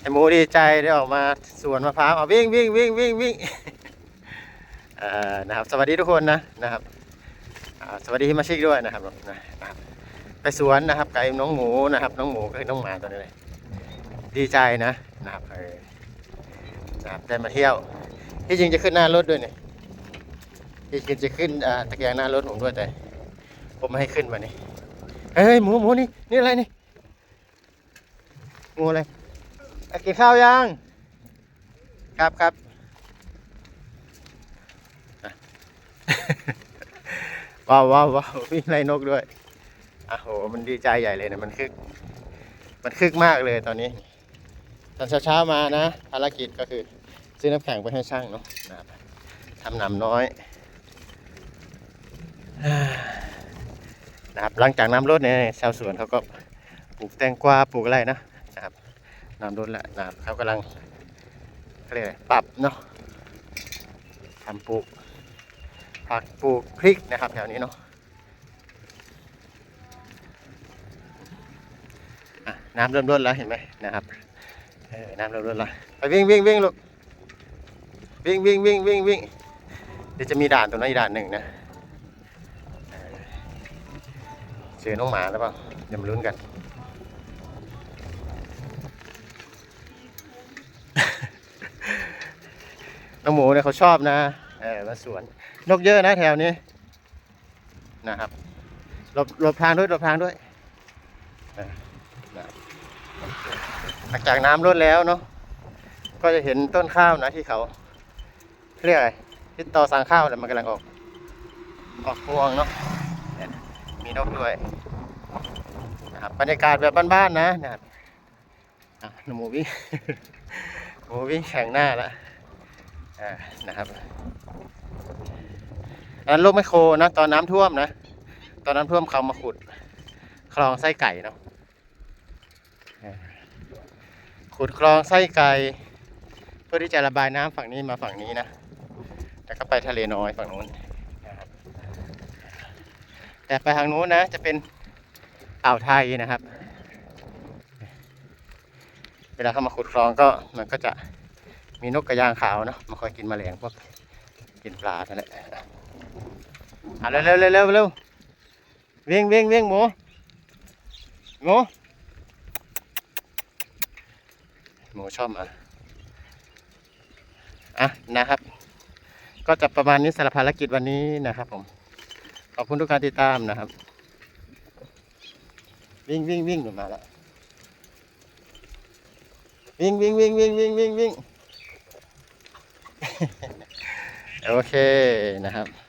ไอหมูดีใจได้ออกมาสวนมะพร้าวเอาวิ่งวิ่งวิ่งวิ่งวิ่งอ่อนะครับ สวัสดีทุกคนนะนะครับสวัสดีที่มาชิกด้วยนะครับนะครับ ไปสวนนะครับไอ้น้องหมูนะครับ น้องหมูก็คือน้องหมาตัวนี้เลยดีใจนะนะครับเออนะครับได้มาเที่ยว ที่จริงจะขึ้นหน้ารถด้วยเนี่ยที่จริงจะขึ้นตะแกรงหน้ารถผมด้วยแต่ ผมไม่ให้ขึ้นมานี่เฮ้ยหมูหมูนี่นี่อะไรนี่งูอะไร กินข้าวยัง ครับครับอะว้าวว้าวว้าวมีไรนกด้วยอะโห มันดีใจใหญ่เลยนะมันคึก มันคึกมากเลยตอนนี้ ตอนเช้าๆมานะ ภารกิจก็คือ ซื้อน้ำแข็งไปให้ช่างเนาะนะครับทำหนำน้อย นะครับ หลังจากน้ำลดเนี่ยชาวสวนเขาก็ปลูกแตงกวาปลูกอะไรนะ นะครับน้ำลดแล้วนะครับเขากำลังเขาเรียกอะไรปรับเนาะทำปลูกผักปลูกพริกนะครับแถวนี้เนาะอะน้ำเริ่มลดแล้วเห็นไหมนะครับเออน้ำเริ่มลดแล้วไปวิ่งวิ่งวิ่งลูกวิ่งวิ่งวิ่งวิ่งวิ่งเดี๋ยวจะมีด่านตรงนั้นอีกด่านหนึ่งนะเจอน้องหมาแล้วเปล่าเดี๋ยวมาลุ้นกัน น้องหมูเนี่ยเขาชอบนะเออมาสวน นกเยอะนะแถวนี้นะครับหลบหลบทางด้วยหลบทางด้วยนะหลังจากน้ำลดแล้วเนาะก็จะเห็นต้นข้าวนะที่เขาเรียกอะไรที่ต่อสางข้าวเนี่ยมันกำลังออก ออกพวงเนาะมีนกด้วยนะครับบรรยากาศแบบบ้านๆนะนะครับหนูหมูวิ่งหมูวิ่งแข่งหน้าแล้ว อ่านะครับอันนั้นลูกไมโครนะตอนน้ำท่วมนะ ตอนน้ำท่วมเขามาขุด คลองไส้ไก่เนาะขุดคลองไส้ไก่เพื่อที่จะระบายน้ำฝั่งนี้มาฝั่งนี้นะแล้วก็ไปทะเลน้อยฝั่งนู้นแต่ไปทางนู้นนะจะเป็นอ่าวไทยนะครับ เวลาเข้ามาขุดคลองก็มันก็จะ มีนกกระยางขาวเนาะมาคอยกินแมลงพวกกินปลาท่านแหละอะเร็วเร็วเร็วเร็วเววิ่งวิ่งวิ่งหมูหมูหมูชอบมาอะนะครับ ก็จะประมาณนี้สารภารกิจวันนี้นะครับผมขอบคุณทุกการติดตามนะครับ วิ่งวิ่งวิ่งมาแล้ววิ่งวิ่งวิ่งวิ่งวิ่งวิ่งวิ่ง โอเคนะครับ